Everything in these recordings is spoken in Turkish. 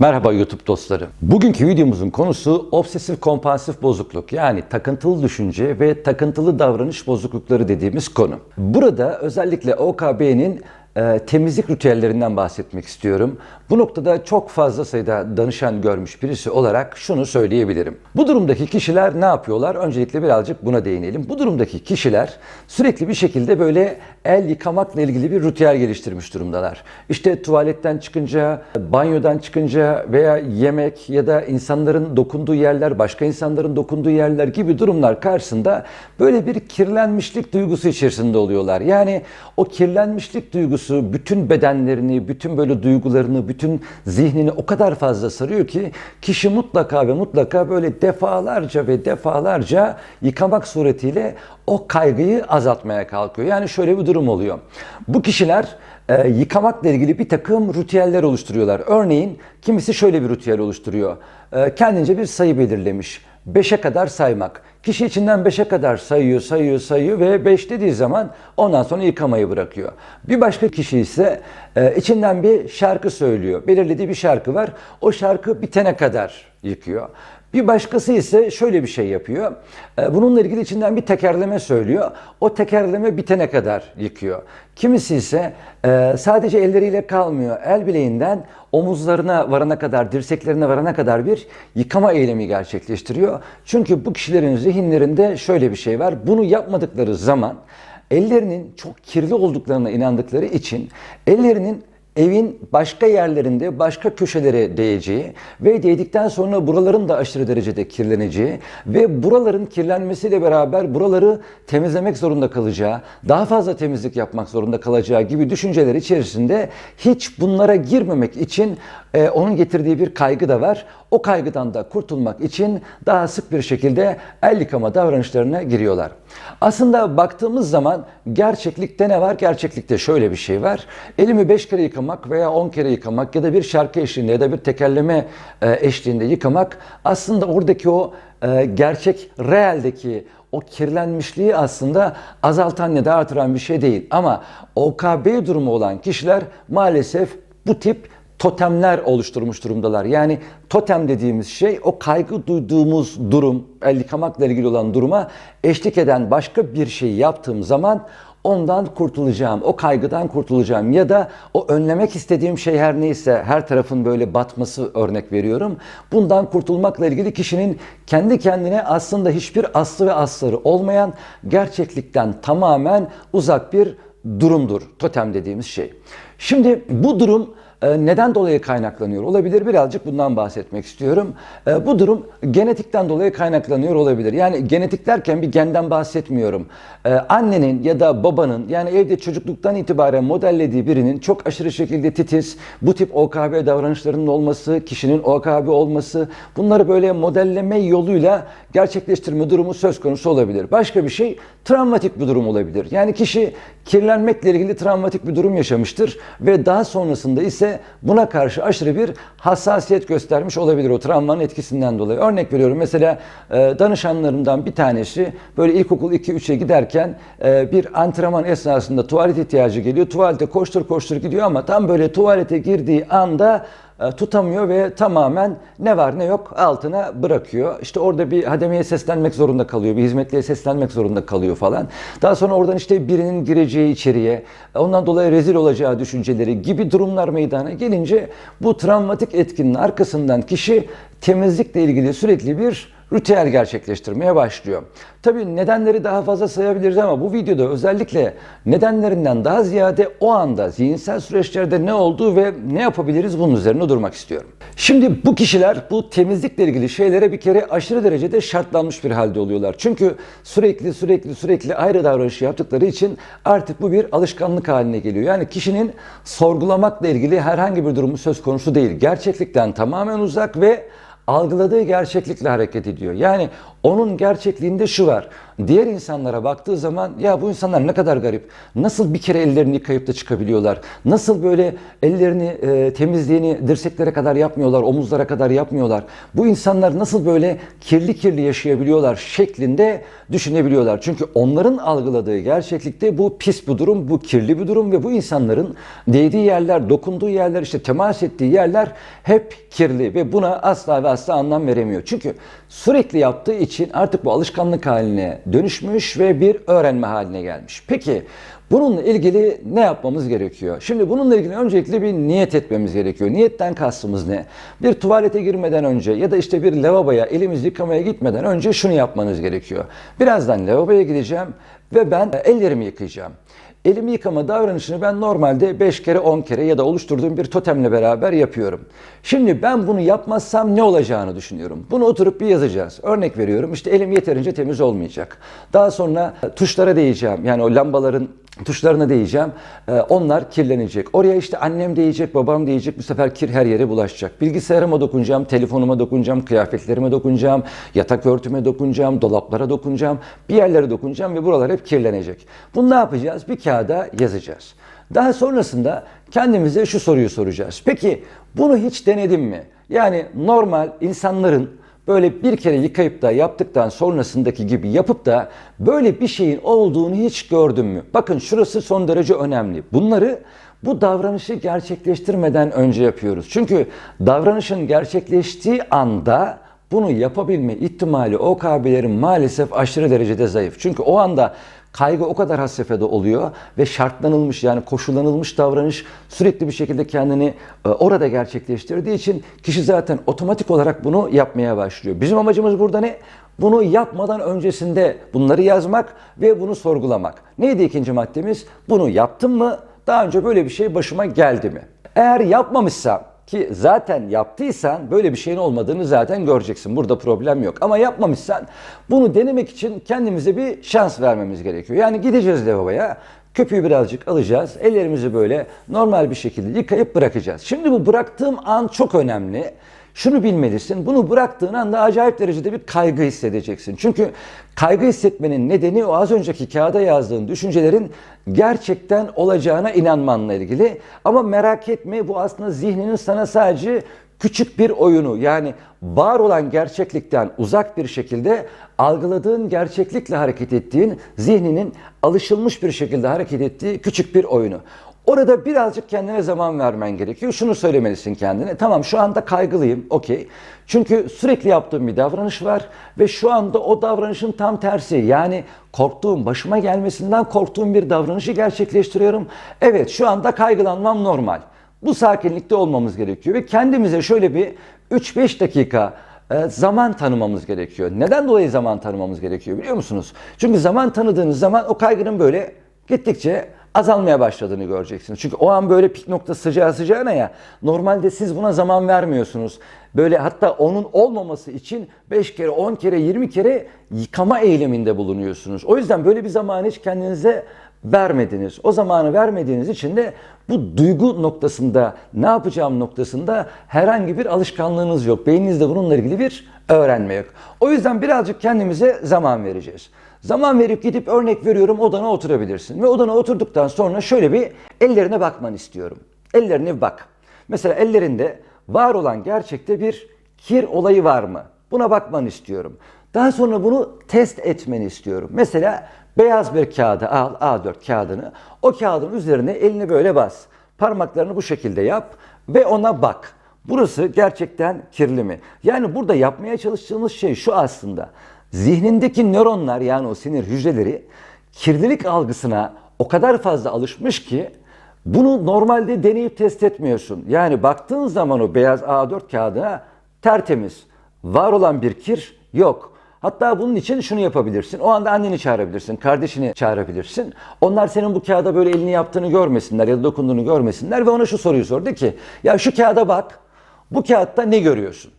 Merhaba YouTube dostları. Bugünkü videomuzun konusu obsesif kompansif bozukluk yani takıntılı düşünce ve takıntılı davranış bozuklukları dediğimiz konu. Burada özellikle OKB'nin e, temizlik ritüellerinden bahsetmek istiyorum. Bu noktada çok fazla sayıda danışan görmüş birisi olarak şunu söyleyebilirim. Bu durumdaki kişiler ne yapıyorlar? Öncelikle birazcık buna değinelim. Bu durumdaki kişiler sürekli bir şekilde böyle el yıkamakla ilgili bir ritüel geliştirmiş durumdalar. İşte tuvaletten çıkınca, banyodan çıkınca veya yemek ya da insanların dokunduğu yerler, başka insanların dokunduğu yerler gibi durumlar karşısında böyle bir kirlenmişlik duygusu içerisinde oluyorlar. Yani o kirlenmişlik duygusu bütün bedenlerini, bütün böyle duygularını, bütün zihnini o kadar fazla sarıyor ki kişi mutlaka ve mutlaka böyle defalarca ve defalarca yıkamak suretiyle o kaygıyı azaltmaya kalkıyor. Yani şöyle bir durum oluyor. Bu kişiler e, yıkamakla ilgili bir takım ritüeller oluşturuyorlar. Örneğin kimisi şöyle bir ritüel oluşturuyor. E, kendince bir sayı belirlemiş. 5'e kadar saymak. Kişi içinden 5'e kadar sayıyor, sayıyor, sayıyor ve 5 dediği zaman ondan sonra yıkamayı bırakıyor. Bir başka kişi ise e, içinden bir şarkı söylüyor. Belirlediği bir şarkı var. O şarkı bitene kadar yıkıyor. Bir başkası ise şöyle bir şey yapıyor. E, Bununla ilgili içinden bir tekerleme söylüyor. O tekerleme bitene kadar yıkıyor. Kimisi ise e, sadece elleriyle kalmıyor. El bileğinden omuzlarına varana kadar, dirseklerine varana kadar bir yıkama eylemi gerçekleştiriyor. Çünkü bu kişilerin zihinlerinde şöyle bir şey var. Bunu yapmadıkları zaman ellerinin çok kirli olduklarına inandıkları için ellerinin evin başka yerlerinde, başka köşelere değeceği ve değdikten sonra buraların da aşırı derecede kirleneceği ve buraların kirlenmesiyle beraber buraları temizlemek zorunda kalacağı, daha fazla temizlik yapmak zorunda kalacağı gibi düşünceler içerisinde hiç bunlara girmemek için e, onun getirdiği bir kaygı da var. O kaygıdan da kurtulmak için daha sık bir şekilde el yıkama davranışlarına giriyorlar. Aslında baktığımız zaman gerçeklikte ne var? Gerçeklikte şöyle bir şey var. Elimi 5 kere yıkamak veya 10 kere yıkamak ya da bir şarkı eşliğinde ya da bir tekerleme e, eşliğinde yıkamak aslında oradaki o e, gerçek, realdeki o kirlenmişliği aslında azaltan ya da artıran bir şey değil. Ama OKB durumu olan kişiler maalesef bu tip totemler oluşturmuş durumdalar. Yani totem dediğimiz şey o kaygı duyduğumuz durum, el yıkamakla ilgili olan duruma eşlik eden başka bir şey yaptığım zaman ondan kurtulacağım, o kaygıdan kurtulacağım ya da o önlemek istediğim şey her neyse her tarafın böyle batması örnek veriyorum. Bundan kurtulmakla ilgili kişinin kendi kendine aslında hiçbir aslı ve asları olmayan gerçeklikten tamamen uzak bir durumdur totem dediğimiz şey. Şimdi bu durum neden dolayı kaynaklanıyor olabilir? Birazcık bundan bahsetmek istiyorum. E, Bu durum genetikten dolayı kaynaklanıyor olabilir. Yani genetik derken bir genden bahsetmiyorum. E, Annenin ya da babanın yani evde çocukluktan itibaren modellediği birinin çok aşırı şekilde titiz, bu tip OKB davranışlarının olması, kişinin OKB olması bunları böyle modelleme yoluyla gerçekleştirme durumu söz konusu olabilir. Başka bir şey travmatik bir durum olabilir. Yani kişi kirlenmekle ilgili travmatik bir durum yaşamıştır ve daha sonrasında ise buna karşı aşırı bir hassasiyet göstermiş olabilir o travmanın etkisinden dolayı. Örnek veriyorum mesela e, danışanlarımdan bir tanesi böyle ilkokul 2-3'e giderken e, bir antrenman esnasında tuvalet ihtiyacı geliyor. Tuvalete koştur koştur gidiyor ama tam böyle tuvalete girdiği anda tutamıyor ve tamamen ne var ne yok altına bırakıyor. İşte orada bir hademeye seslenmek zorunda kalıyor, bir hizmetliye seslenmek zorunda kalıyor falan. Daha sonra oradan işte birinin gireceği içeriye, ondan dolayı rezil olacağı düşünceleri gibi durumlar meydana gelince bu travmatik etkinin arkasından kişi temizlikle ilgili sürekli bir ritüel gerçekleştirmeye başlıyor. Tabii nedenleri daha fazla sayabiliriz ama bu videoda özellikle nedenlerinden daha ziyade o anda zihinsel süreçlerde ne olduğu ve ne yapabiliriz bunun üzerine durmak istiyorum. Şimdi bu kişiler bu temizlikle ilgili şeylere bir kere aşırı derecede şartlanmış bir halde oluyorlar. Çünkü sürekli sürekli sürekli ayrı davranış yaptıkları için artık bu bir alışkanlık haline geliyor. Yani kişinin sorgulamakla ilgili herhangi bir durumu söz konusu değil. Gerçeklikten tamamen uzak ve algıladığı gerçeklikle hareket ediyor. Yani Onun gerçekliğinde şu var. Diğer insanlara baktığı zaman ya bu insanlar ne kadar garip. Nasıl bir kere ellerini yıkayıp da çıkabiliyorlar? Nasıl böyle ellerini e, temizliğini dirseklere kadar yapmıyorlar, omuzlara kadar yapmıyorlar? Bu insanlar nasıl böyle kirli kirli yaşayabiliyorlar şeklinde düşünebiliyorlar. Çünkü onların algıladığı gerçeklikte bu pis bir durum, bu kirli bir durum ve bu insanların değdiği yerler, dokunduğu yerler, işte temas ettiği yerler hep kirli ve buna asla ve asla anlam veremiyor. Çünkü sürekli yaptığı için artık bu alışkanlık haline dönüşmüş ve bir öğrenme haline gelmiş. Peki bununla ilgili ne yapmamız gerekiyor? Şimdi bununla ilgili öncelikle bir niyet etmemiz gerekiyor. Niyetten kastımız ne? Bir tuvalete girmeden önce ya da işte bir lavaboya elimizi yıkamaya gitmeden önce şunu yapmanız gerekiyor. Birazdan lavaboya gideceğim ve ben ellerimi yıkayacağım. Elimi yıkama davranışını ben normalde 5 kere 10 kere ya da oluşturduğum bir totemle beraber yapıyorum. Şimdi ben bunu yapmazsam ne olacağını düşünüyorum. Bunu oturup bir yazacağız. Örnek veriyorum işte elim yeterince temiz olmayacak. Daha sonra tuşlara değeceğim. Yani o lambaların tuşlarına değeceğim. Ee, onlar kirlenecek. Oraya işte annem değecek, babam değecek. Bu sefer kir her yere bulaşacak. Bilgisayarıma dokunacağım, telefonuma dokunacağım, kıyafetlerime dokunacağım, yatak örtüme dokunacağım, dolaplara dokunacağım, bir yerlere dokunacağım ve buralar hep kirlenecek. Bunu ne yapacağız? Bir kağıda yazacağız. Daha sonrasında kendimize şu soruyu soracağız. Peki bunu hiç denedim mi? Yani normal insanların böyle bir kere yıkayıp da yaptıktan sonrasındaki gibi yapıp da böyle bir şeyin olduğunu hiç gördün mü? Bakın şurası son derece önemli. Bunları bu davranışı gerçekleştirmeden önce yapıyoruz. Çünkü davranışın gerçekleştiği anda bunu yapabilme ihtimali OKB'lerin maalesef aşırı derecede zayıf. Çünkü o anda kaygı o kadar has safhada oluyor ve şartlanılmış yani koşullanılmış davranış sürekli bir şekilde kendini e, orada gerçekleştirdiği için kişi zaten otomatik olarak bunu yapmaya başlıyor. Bizim amacımız burada ne? Bunu yapmadan öncesinde bunları yazmak ve bunu sorgulamak. Neydi ikinci maddemiz? Bunu yaptım mı? Daha önce böyle bir şey başıma geldi mi? Eğer yapmamışsam ki zaten yaptıysan böyle bir şeyin olmadığını zaten göreceksin. Burada problem yok. Ama yapmamışsan bunu denemek için kendimize bir şans vermemiz gerekiyor. Yani gideceğiz lavaboya. Köpüğü birazcık alacağız. Ellerimizi böyle normal bir şekilde yıkayıp bırakacağız. Şimdi bu bıraktığım an çok önemli. Şunu bilmelisin. Bunu bıraktığın anda acayip derecede bir kaygı hissedeceksin. Çünkü kaygı hissetmenin nedeni o az önceki kağıda yazdığın düşüncelerin gerçekten olacağına inanmanla ilgili. Ama merak etme bu aslında zihninin sana sadece küçük bir oyunu yani var olan gerçeklikten uzak bir şekilde algıladığın gerçeklikle hareket ettiğin zihninin alışılmış bir şekilde hareket ettiği küçük bir oyunu. Orada birazcık kendine zaman vermen gerekiyor. Şunu söylemelisin kendine. Tamam şu anda kaygılıyım. Okey. Çünkü sürekli yaptığım bir davranış var ve şu anda o davranışın tam tersi. Yani korktuğum, başıma gelmesinden korktuğum bir davranışı gerçekleştiriyorum. Evet şu anda kaygılanmam normal. Bu sakinlikte olmamız gerekiyor ve kendimize şöyle bir 3-5 dakika e, zaman tanımamız gerekiyor. Neden dolayı zaman tanımamız gerekiyor biliyor musunuz? Çünkü zaman tanıdığınız zaman o kaygının böyle gittikçe azalmaya başladığını göreceksiniz. Çünkü o an böyle pik nokta sıcağı sıcağına ya normalde siz buna zaman vermiyorsunuz. Böyle hatta onun olmaması için 5 kere, 10 kere, 20 kere yıkama eyleminde bulunuyorsunuz. O yüzden böyle bir zamanı hiç kendinize vermediniz. O zamanı vermediğiniz için de bu duygu noktasında, ne yapacağım noktasında herhangi bir alışkanlığınız yok. Beyninizde bununla ilgili bir öğrenme yok. O yüzden birazcık kendimize zaman vereceğiz. Zaman verip gidip örnek veriyorum odana oturabilirsin. Ve odana oturduktan sonra şöyle bir ellerine bakmanı istiyorum. Ellerine bak. Mesela ellerinde var olan gerçekte bir kir olayı var mı? Buna bakmanı istiyorum. Daha sonra bunu test etmeni istiyorum. Mesela beyaz bir kağıdı al, A4 kağıdını. O kağıdın üzerine elini böyle bas. Parmaklarını bu şekilde yap ve ona bak. Burası gerçekten kirli mi? Yani burada yapmaya çalıştığımız şey şu aslında. Zihnindeki nöronlar yani o sinir hücreleri kirlilik algısına o kadar fazla alışmış ki bunu normalde deneyip test etmiyorsun. Yani baktığın zaman o beyaz A4 kağıdına tertemiz. Var olan bir kir yok. Hatta bunun için şunu yapabilirsin. O anda anneni çağırabilirsin, kardeşini çağırabilirsin. Onlar senin bu kağıda böyle elini yaptığını görmesinler ya da dokunduğunu görmesinler ve ona şu soruyu sor. De ki ya şu kağıda bak. Bu kağıtta ne görüyorsun?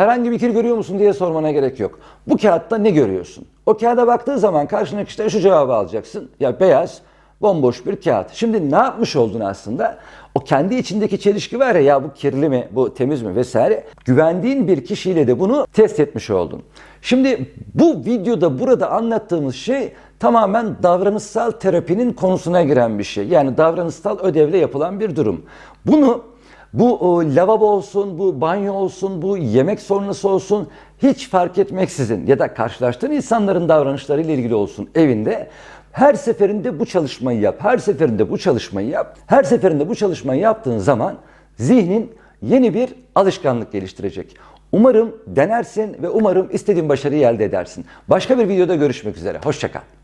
Herhangi bir kir görüyor musun diye sormana gerek yok. Bu kağıtta ne görüyorsun? O kağıda baktığı zaman karşındaki kişiden şu cevabı alacaksın. Ya beyaz, Bomboş bir kağıt. Şimdi ne yapmış oldun aslında? O kendi içindeki çelişki var ya ya bu kirli mi, bu temiz mi vesaire. Güvendiğin bir kişiyle de bunu test etmiş oldun. Şimdi bu videoda burada anlattığımız şey tamamen davranışsal terapinin konusuna giren bir şey. Yani davranışsal ödevle yapılan bir durum. Bunu bu o, lavabo olsun, bu banyo olsun, bu yemek sonrası olsun hiç fark etmeksizin ya da karşılaştığın insanların davranışlarıyla ilgili olsun evinde her seferinde bu çalışmayı yap. Her seferinde bu çalışmayı yap. Her seferinde bu çalışmayı yaptığın zaman zihnin yeni bir alışkanlık geliştirecek. Umarım denersin ve umarım istediğin başarıyı elde edersin. Başka bir videoda görüşmek üzere. Hoşçakal.